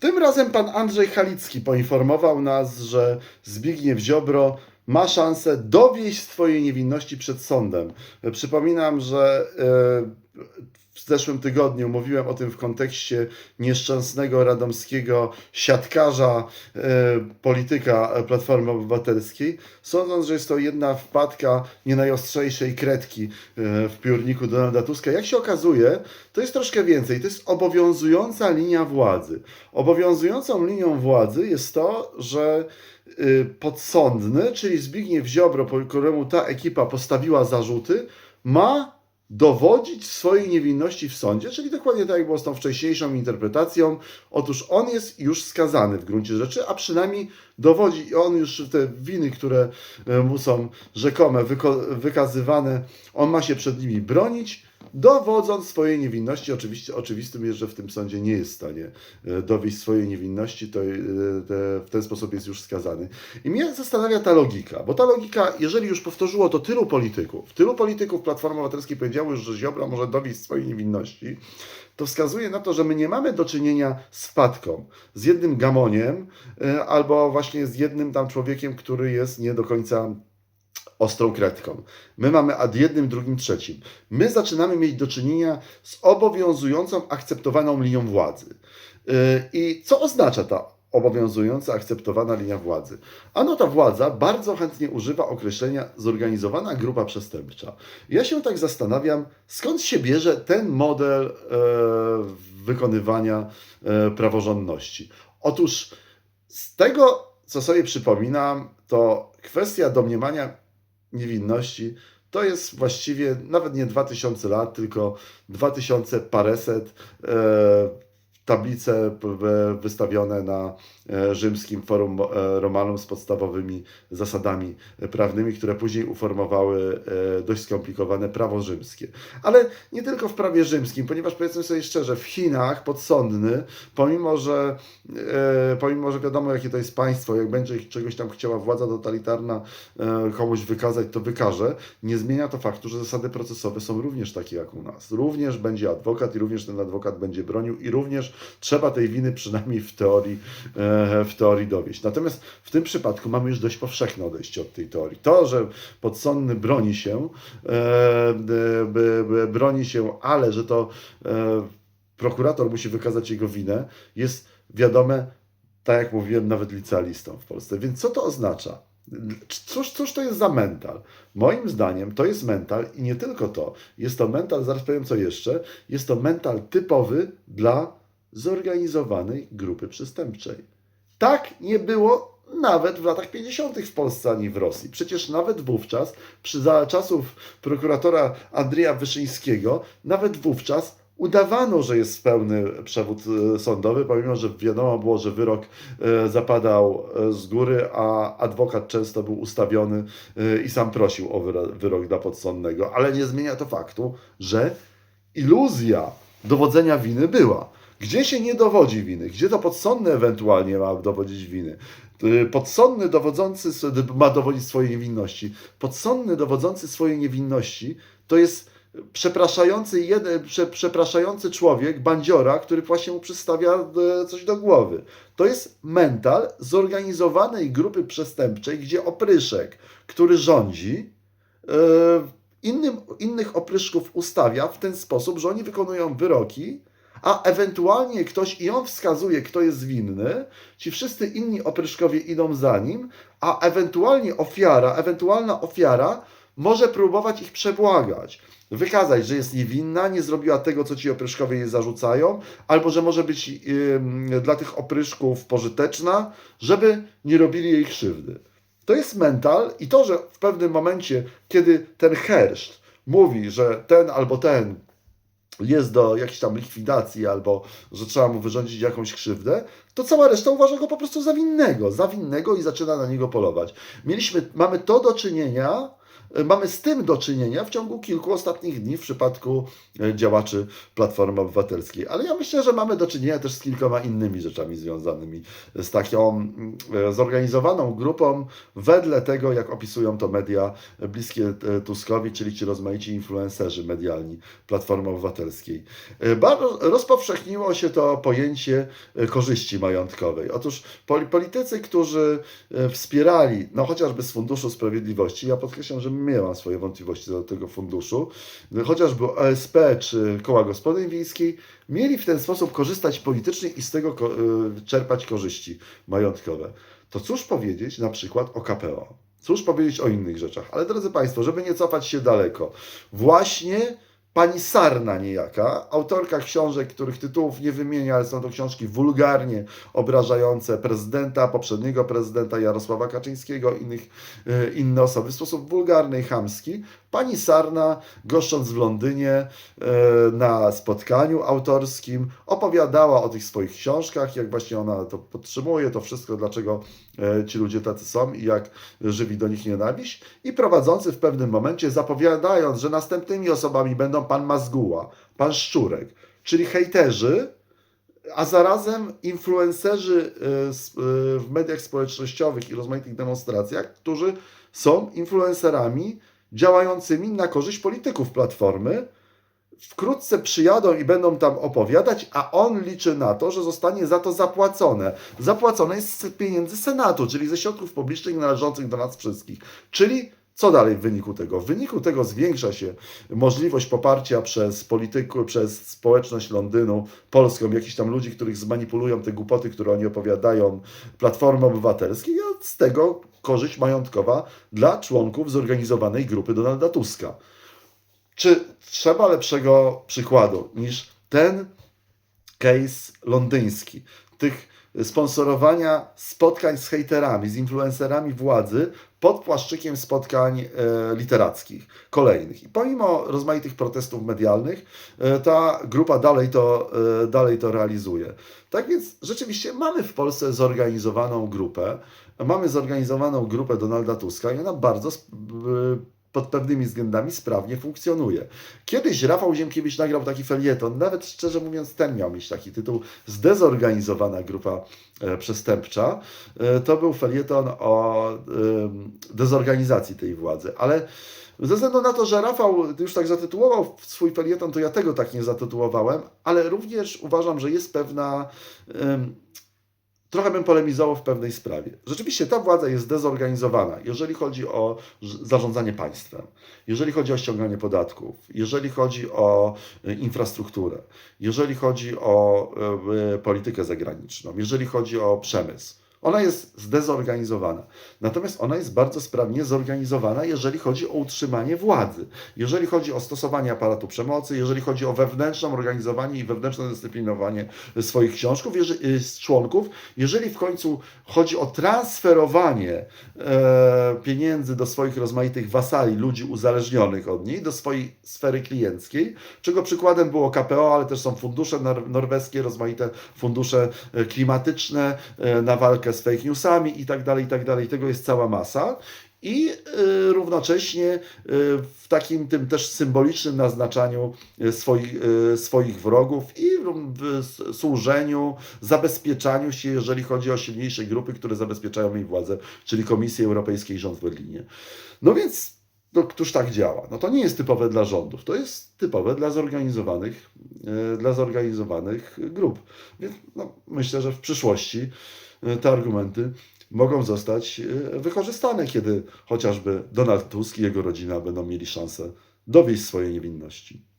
Tym razem pan Andrzej Halicki poinformował nas, że Zbigniew Ziobro ma szansę dowieść swojej niewinności przed sądem. Przypominam, że e, w zeszłym tygodniu mówiłem o tym w kontekście nieszczęsnego radomskiego siatkarza, e, polityka Platformy Obywatelskiej, sądząc, że jest to jedna wpadka nie najostrzejszej kredki e, w piórniku Donalda Tuska. Jak się okazuje, to jest troszkę więcej. To jest obowiązująca linia władzy. Obowiązującą linią władzy jest to, że y, podsądny, czyli Zbigniew Ziobro, któremu ta ekipa postawiła zarzuty, ma dowodzić swojej niewinności w sądzie, czyli dokładnie tak jak było z tą wcześniejszą interpretacją. Otóż on jest już skazany w gruncie rzeczy, a przynajmniej dowodzi i on już te winy, które e, mu są rzekome, wykazywane, on ma się przed nimi bronić, dowodząc swojej niewinności. Oczywiście oczywistym jest, że w tym sądzie nie jest w stanie e, dowieść swojej niewinności, to e, w ten sposób jest już skazany. I mnie zastanawia ta logika, bo ta logika, jeżeli już powtórzyło to tylu polityków, tylu polityków Platformy Obywatelskiej powiedziało już, że Ziobro może dowieść swojej niewinności, to wskazuje na to, że my nie mamy do czynienia z wpadką, z jednym gamoniem, e, albo właśnie z jednym tam człowiekiem, który jest nie do końca ostrą kredką. My mamy ad jednym, drugim, trzecim. My zaczynamy mieć do czynienia z obowiązującą, akceptowaną linią władzy. Yy, I co oznacza ta obowiązująca, akceptowana linia władzy? Ano ta władza bardzo chętnie używa określenia zorganizowana grupa przestępcza. Ja się tak zastanawiam, skąd się bierze ten model e, wykonywania e, praworządności. Otóż z tego, co sobie przypominam, to kwestia domniemania niewinności. To jest właściwie nawet nie 2000 lat, tylko 2000 pareset e, tablice wystawione na e, rzymskim Forum e, Romanum z podstawowymi zasadami prawnymi, które później uformowały e, dość skomplikowane prawo rzymskie. Ale nie tylko w prawie rzymskim, ponieważ powiedzmy sobie szczerze, w Chinach podsądny, pomimo że, pomimo że wiadomo jakie to jest państwo, jak będzie czegoś tam chciała władza totalitarna komuś wykazać, to wykaże, nie zmienia to faktu, że zasady procesowe są również takie jak u nas. Również będzie adwokat i również ten adwokat będzie bronił i również trzeba tej winy przynajmniej w teorii, e, w teorii dowieść. Natomiast w tym przypadku mamy już dość powszechne odejście od tej teorii. To, że podsądny broni się, e, broni się, ale że to e, prokurator musi wykazać jego winę, jest wiadome, tak jak mówiłem, nawet licealistą w Polsce. Więc co to oznacza? Cóż, cóż to jest za mental? Moim zdaniem to jest mental i nie tylko to. Jest to mental, zaraz powiem co jeszcze, jest to mental typowy dla zorganizowanej grupy przestępczej. Tak nie było nawet w latach 50. w Polsce ani w Rosji. Przecież nawet wówczas, przy za czasów prokuratora Andrzeja Wyszyńskiego, nawet wówczas udawano, że jest pełny przewód e, sądowy, pomimo, że wiadomo było, że wyrok e, zapadał e, z góry, a adwokat często był ustawiony i sam prosił o wyro- wyrok dla podsądnego. Ale nie zmienia to faktu, że iluzja dowodzenia winy była. Gdzie się nie dowodzi winy? Gdzie to podsądny ewentualnie ma dowodzić winy? Y, Podsądny dowodzący ma dowodzić swojej niewinności. Podsądny dowodzący swojej niewinności to jest przepraszający, jeden, prze, przepraszający człowiek, bandziora, który właśnie mu przystawia e, coś do głowy. To jest mental zorganizowanej grupy przestępczej, gdzie opryszek, który rządzi, e, innym, innych opryszków ustawia w ten sposób, że oni wykonują wyroki, a ewentualnie ktoś i on wskazuje, kto jest winny, ci wszyscy inni opryszkowie idą za nim, a ewentualnie ofiara, ewentualna ofiara może próbować ich przebłagać. Wykazać, że jest niewinna, nie zrobiła tego, co ci opryszkowie jej zarzucają, albo że może być ym, dla tych opryszków pożyteczna, żeby nie robili jej krzywdy. To jest mental i to, że w pewnym momencie, kiedy ten herszt mówi, że ten albo ten jest do jakiejś tam likwidacji albo że trzeba mu wyrządzić jakąś krzywdę, to cała reszta uważa go po prostu za winnego, za winnego i zaczyna na niego polować. Mieliśmy, mamy to do czynienia mamy z tym do czynienia w ciągu kilku ostatnich dni w przypadku e, działaczy Platformy Obywatelskiej. Ale ja myślę, że mamy do czynienia też z kilkoma innymi rzeczami związanymi z taką mm, e, zorganizowaną grupą, wedle tego, jak opisują to media bliskie e, Tuskowi, czyli ci rozmaici influencerzy medialni Platformy Obywatelskiej. E, rozpowszechniło się to pojęcie e, korzyści majątkowej. Otóż poli- politycy, którzy e, wspierali, no chociażby z Funduszu Sprawiedliwości, ja podkreślam, że miałam swoje wątpliwości do tego funduszu, chociażby OSP czy Koła Gospodyń Wiejskiej, mieli w ten sposób korzystać politycznie i z tego e, czerpać korzyści majątkowe. To cóż powiedzieć na przykład o KPO? Cóż powiedzieć o innych rzeczach? Ale drodzy Państwo, żeby nie cofać się daleko, właśnie pani Sarna niejaka, autorka książek, których tytułów nie wymienię, ale są to książki wulgarnie obrażające prezydenta, poprzedniego prezydenta Jarosława Kaczyńskiego, innych, e, inne osoby w sposób wulgarny i chamski. Pani Sarna, goszcząc w Londynie e, na spotkaniu autorskim, opowiadała o tych swoich książkach, jak właśnie ona to podtrzymuje, to wszystko, dlaczego e, ci ludzie tacy są i jak żywi do nich nienawiść. I prowadzący w pewnym momencie, zapowiadając, że następnymi osobami będą pan Mazguła, pan Szczurek, czyli hejterzy, a zarazem influencerzy e, e, w mediach społecznościowych i rozmaitych demonstracjach, którzy są influencerami działającymi na korzyść polityków Platformy. Wkrótce przyjadą i będą tam opowiadać, a on liczy na to, że zostanie za to zapłacone. Zapłacone jest z pieniędzy Senatu, czyli ze środków publicznych należących do nas wszystkich. Czyli co dalej w wyniku tego? W wyniku tego zwiększa się możliwość poparcia przez polityków, przez społeczność Londynu, polską, jakichś tam ludzi, których zmanipulują te głupoty, które oni opowiadają, Platformy Obywatelskiej, a z tego korzyść majątkowa dla członków zorganizowanej grupy Donalda Tuska. Czy trzeba lepszego przykładu niż ten case londyński, tych sponsorowania spotkań z hejterami, z influencerami władzy pod płaszczykiem spotkań e, literackich, kolejnych. I pomimo rozmaitych protestów medialnych, e, ta grupa dalej to, e, dalej to realizuje. Tak więc rzeczywiście mamy w Polsce zorganizowaną grupę, mamy zorganizowaną grupę Donalda Tuska i ona bardzo pod pewnymi względami sprawnie funkcjonuje. Kiedyś Rafał Ziemkiewicz nagrał taki felieton, nawet szczerze mówiąc ten miał mieć taki tytuł, Zdezorganizowana grupa e, przestępcza. E, to był felieton o em, dezorganizacji tej władzy, ale ze względu na to, że Rafał już tak zatytułował swój felieton, to ja tego tak nie zatytułowałem, ale również uważam, że jest pewna trochę bym polemizował w pewnej sprawie. Rzeczywiście ta władza jest dezorganizowana, jeżeli chodzi o zarządzanie państwem, jeżeli chodzi o ściąganie podatków, jeżeli chodzi o e, infrastrukturę, jeżeli chodzi o e, e, politykę zagraniczną, jeżeli chodzi o przemysł. Ona jest zdezorganizowana. Natomiast ona jest bardzo sprawnie zorganizowana, jeżeli chodzi o utrzymanie władzy, jeżeli chodzi o stosowanie aparatu przemocy, jeżeli chodzi o wewnętrzne organizowanie i wewnętrzne dyscyplinowanie swoich książków, jeżeli, y, członków, jeżeli w końcu chodzi o transferowanie e, pieniędzy do swoich rozmaitych wasali, ludzi uzależnionych od niej, do swojej sfery klienckiej, czego przykładem było KPO, ale też są fundusze nor- norweskie, rozmaite fundusze e, klimatyczne e, na walkę z fake newsami i tak dalej, i tak dalej. Tego jest cała masa. I y, równocześnie y, w takim tym też symbolicznym naznaczaniu y, swoich, swoich wrogów i w służeniu, zabezpieczaniu się, jeżeli chodzi o silniejsze grupy, które zabezpieczają jej władzę, czyli Komisji Europejskiej i rząd w Berlinie. No więc, no, któż tak działa? No to nie jest typowe dla rządów, to jest typowe dla zorganizowanych, y, dla zorganizowanych grup. Więc no, myślę, że w przyszłości y, te argumenty mogą zostać e, wykorzystane, kiedy chociażby Donald Tusk i jego rodzina będą mieli szansę dowieść swojej niewinności.